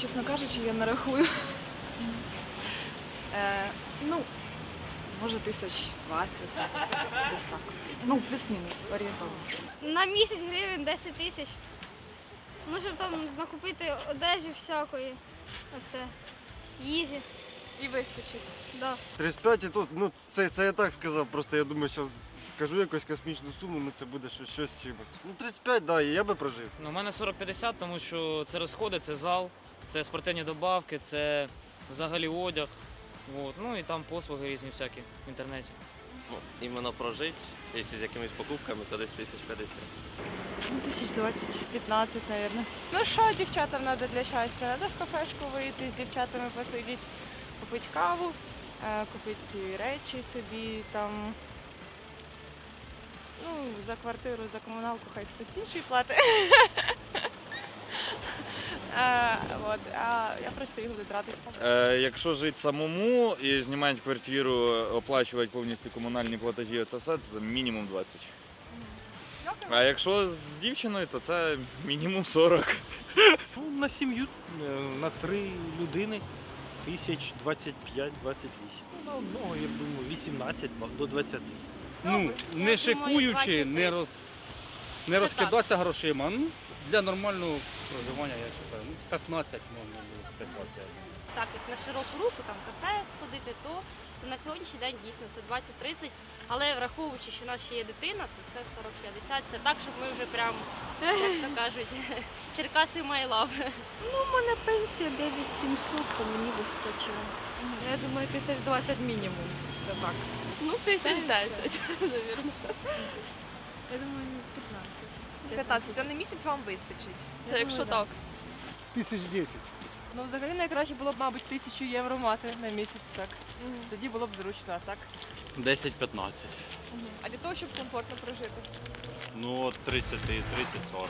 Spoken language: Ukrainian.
Чесно кажучи, я не рахую. Е, ну, може, тисяч двадцять. Десь так. Ну, плюс-мінус, орієнтовно. На місяць гривень 10 тисяч. Ну, щоб там накупити одежі всякої. Оце. Їжі. І вистачить. Да. 35 і тут, ну це, це я так сказав, просто я думаю, що скажу якусь космічну суму, ну це буде щось, щось з чимось. Ну 35, да, і я би прожив. Ну, у мене 40-50, тому що це розходи, це зал, це спортивні добавки, це взагалі одяг. От. Ну і там послуги різні всякі в інтернеті. Ну, іменно прожити, якщо з якимись покупками, то десь тисяч п'ятдесят. Ну, тисяч двадцять, 15, мабуть. Ну що дівчатам треба для щастя? Треба в кафешку вийти з дівчатами посидіти, купити каву, е, купити речі собі там. Ну, за квартиру, за комуналку хай хтось інший платить. Е, от, а я просто їх буду тратити. Е, якщо жити самому і знімати квартиру, оплачувати повністю комунальні платежі, це все це мінімум 20. А якщо з дівчиною, то це мінімум 40. Ну, на сім'ю е, на три людини тисяч 25-28. На одного, я думаю, 18 до 20. Ну, не шикуючи, не, роз, не розкидатися грошима. Ну, для нормального проживання, я вважаю, ну, 15 можна було вписатися. так як на широку руку, там кафе сходити, то, то на сьогоднішній день дійсно це 20-30, але враховуючи, що в нас ще є дитина, то це 40-50, це так, щоб ми вже прям, як то кажуть, Черкаси love. Ну, у мене пенсія 9700, то мені вистачило. Я думаю, тисяч двадцять мінімум. Це так. Ну, тисяч 10, мабуть. Я думаю, 15. 15, це на місяць вам вистачить. Це якщо так. Тисяч 10. Ну, взагалі найкраще було б, мабуть, тисячу євро мати на місяць, так. Тоді було б зручно, а так. 10-15. А для того, щоб комфортно прожити. Ну, от 30, 30-40.